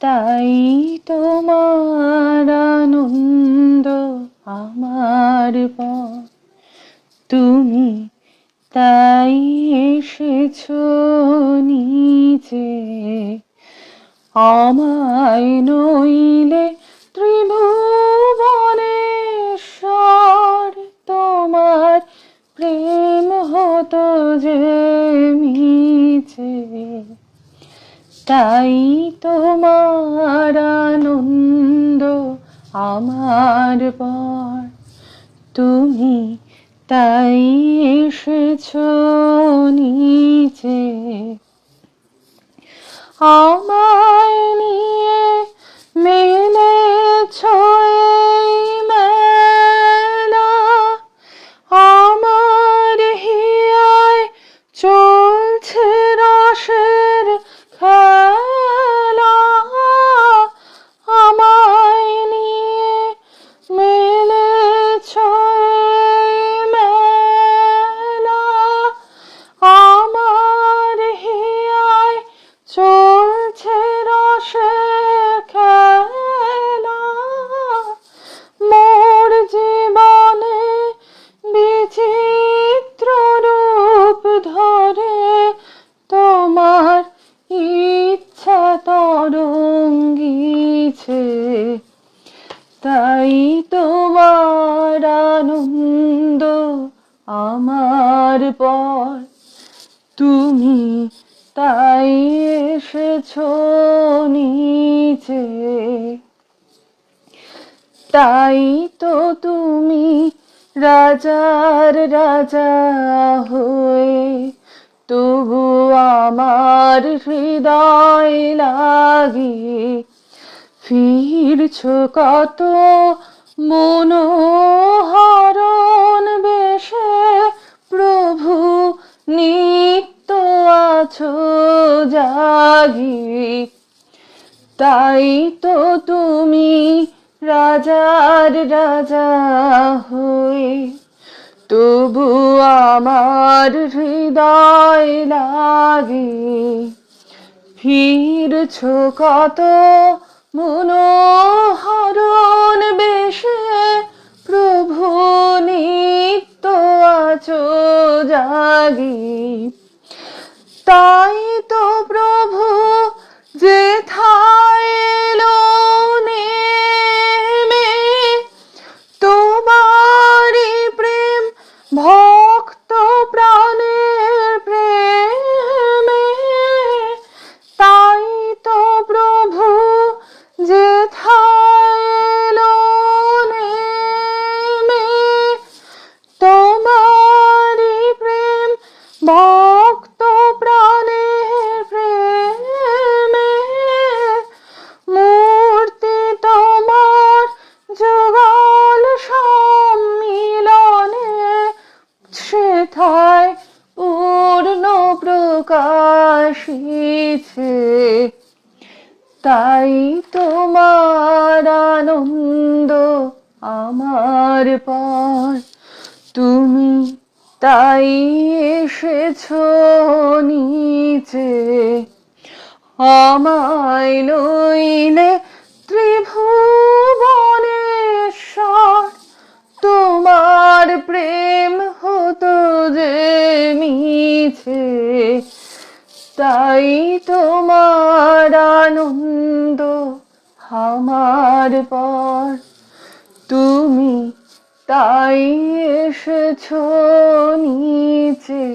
তাই তোমার আনন্দ আমার পর তুমি তাই এসেছ নিচে। আমায় নইলে ত্রিভুবনেশ্বর, তোমার প্রেম হতো যে মিছে। তাই তোমার আনন্দ আমার পর। তুমি তাই এসেছ নিচে। আমায় তরঙ্গিছে তাই তোমার আনন্দ আমার পর। তুমি তাই এসেছ নিচে। তাই তো তুমি রাজার রাজা হয়ে তবু আমার হৃদয় লাগিয়ে ফিরছ কত মনোহরণ বেশে, প্রভু নিত্য আছো জাগি। তাই তো তুমি রাজার রাজা হয়ে তবু আমার হৃদয় লাগে। ফিরছ কত মনোহরণ বেশে প্রভু নিত্য আছো জাগি। তাই তো প্রভু যে এলো নেমে, তোমারই প্রেম ভক্ত প্রকাশিছে তাই তোমার আনন্দ আমার পর। তুমি তাই এসেছ নিচে। আমায় লইলে ত্রিভুবনেশ্বর। তোমার প্রেম হতো যে মিছে তাই তোমার আনন্দ আমার পর। তুমি তাই এসেছ নিচে।